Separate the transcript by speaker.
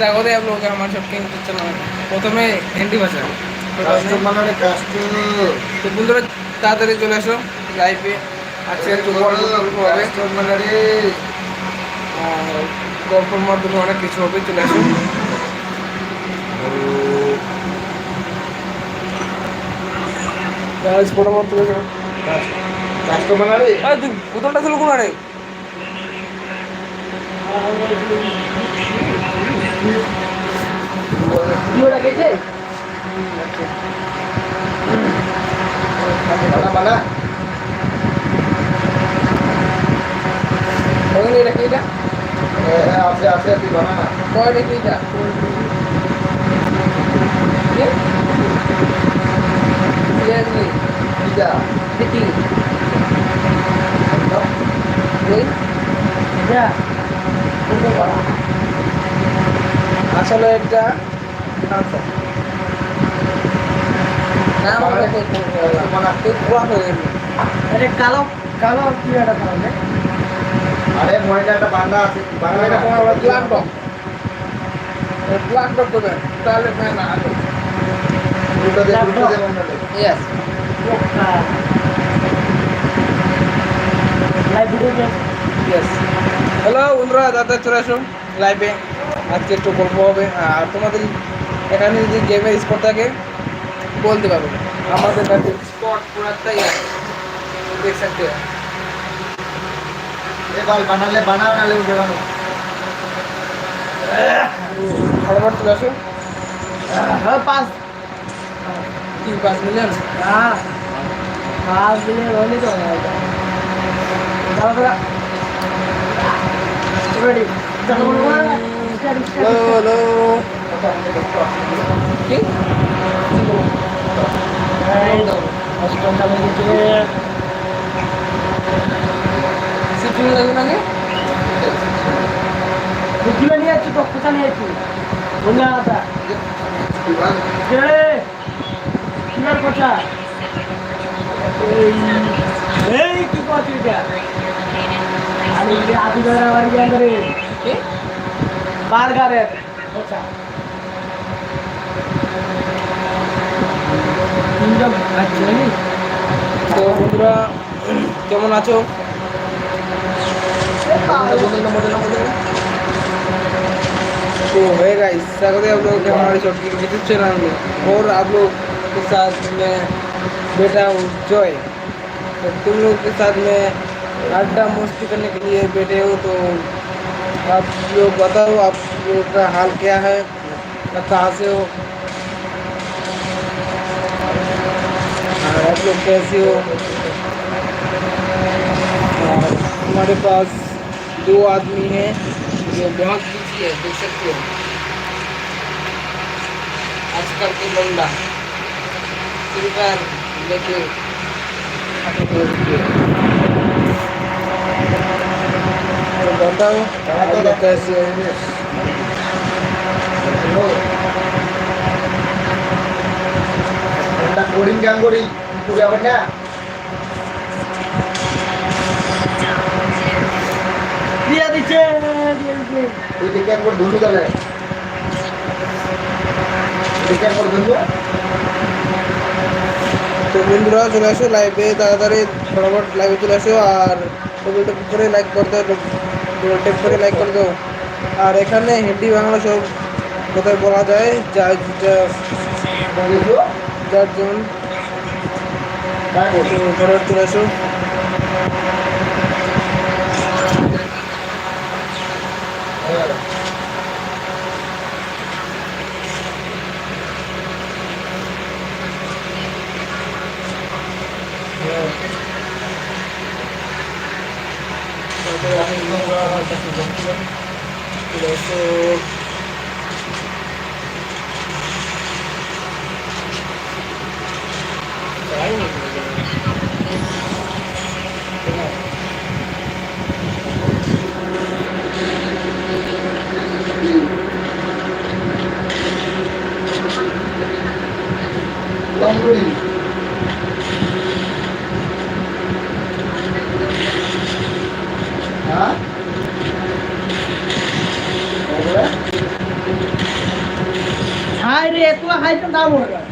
Speaker 1: স্বাগত আপনাকে আমার সব কিন্তু চ্যানেল প্রথমে হিন্দি ভাষা।
Speaker 2: কাস্টমারে কাস্টমার
Speaker 1: তো বন্ধুরা তাড়াতাড়ি চলে আসো লাইভে আজকে একটু গল্প হবে গল্পের মাধ্যমে অনেক কিছু হবে চলে আসো। গাইস ফটো মারতে গেছো
Speaker 2: কাস্টমারে
Speaker 1: তুই বোতলটা ছিল কোন আরে
Speaker 2: বানা বানা
Speaker 1: ওখানে এটা কি এটা
Speaker 2: হ্যাঁ আছে আছে তুই বানা না
Speaker 1: কয় এটা কি এটা কি? পেঁয়াজ নেই
Speaker 2: পিজা
Speaker 1: দেখি নেই আসলে এটা আচ্ছা না আমার
Speaker 2: বানাতে
Speaker 1: খোলা হয়ে গেল
Speaker 3: আরে কালো কালো কি একটা তাহলে
Speaker 2: আরে একটা বানা আছে
Speaker 1: এটা কোনো তাহলে
Speaker 2: দুটো দে দুটো দে
Speaker 1: yes
Speaker 3: live video
Speaker 1: yes hello বন্ধুরা দাদা চলে আসো লাইভে আজকে একটু গল্প হবে। আর তোমাদের এখানে যদি গেমের স্পট থাকে বলতে পারবে আমাদের কাছে স্পট পুরাটাই আছে দেখ सकते हो
Speaker 2: এ বল বানালে বানা নালে উঠে বানো
Speaker 1: ফটাফট চলে আসো
Speaker 3: হ্যাঁ পাঁচ
Speaker 1: কি পাঁচ মিলিয়ন
Speaker 3: হ্যাঁ পাঁচ দিলে হলে তো তারপরে রেডি
Speaker 1: হ্যালো হ্যালো কি
Speaker 3: বুঝলে নিয়ে যাচ্ছি তো কোথা নিয়ে যাচ্ছি বললে আলাদা
Speaker 2: তুই বান
Speaker 3: কে কিনার কথা এই কি কথা এটা আরে আদি বার্গারের আচ্ছা
Speaker 1: তো বন্ধুরা কেমন আছো तो है गाइस स्वागत है आप लोगों के हमारे शॉप की यूट्यूब चैनल में और आप लोग के साथ में बेटा हूँ जॉय तो तुम लोग के साथ में अड्डा मस्ती करने के लिए बैठे हो तो आप लोग बताओ आप लोगों का हाल क्या है और कहाँ से हो और आप लोग कैसे हो हमारे पास दो आदमी हैं। जो बहुत बिज़ी है देख सकते हो। आजकल के बंदा सिल्वर लेके तो कैसे
Speaker 2: कोडिंग क्या कोडिंग पूरा बढ़िया
Speaker 3: দিয়ে দিচ্ছে দিয়ে
Speaker 2: দেখে একবার ধরু তাহলে। দেখে একবার ধরু
Speaker 1: তো বন্ধুরা চলে আসো লাইভে তাড়াতাড়ি ফটাফট লাইভে চলে আসো আর টেপ করে লাইক করে দাও টেপ করে লাইক করে দাও। আর এখানে হিন্দি বাংলা সব কোথায় বলা যায়। যা যার যেমন চলে আসো। চলে
Speaker 3: রে দাম হয়ে গেল